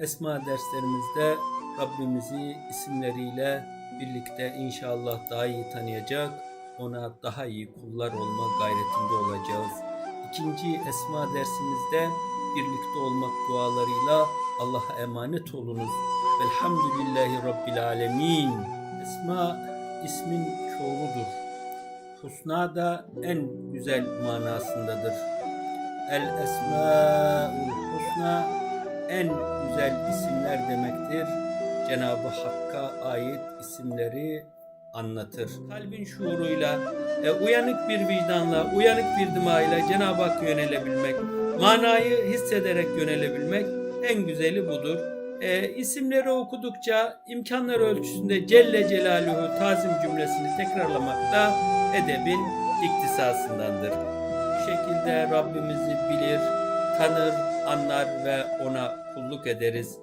Esma derslerimizde Rabbimizi isimleriyle birlikte inşallah daha iyi tanıyacak, ona daha iyi kullar olma gayretinde olacağız. İkinci Esma dersimizde birlikte olmak dualarıyla Allah'a emanet olunuz. Velhamdülillahi Rabbil Alemin. Esma ismin çoğuludur. Husna da en güzel manasındadır. El Esmaül Husna en güzel isimler demektir. Cenab-ı Hakk'a ait isimleri anlatır. Kalbin şuuruyla, e, uyanık bir vicdanla, uyanık bir dimağıyla Cenab-ı Hakk'a yönelebilmek, manayı hissederek yönelebilmek en güzeli budur. E, isimleri okudukça imkanlar ölçüsünde Celle Celaluhu tazim cümlesini tekrarlamak da edebin iktisasındandır. Bu şekilde Rabbimizi bilir, tanır, anlar ve ona kulluk ederiz.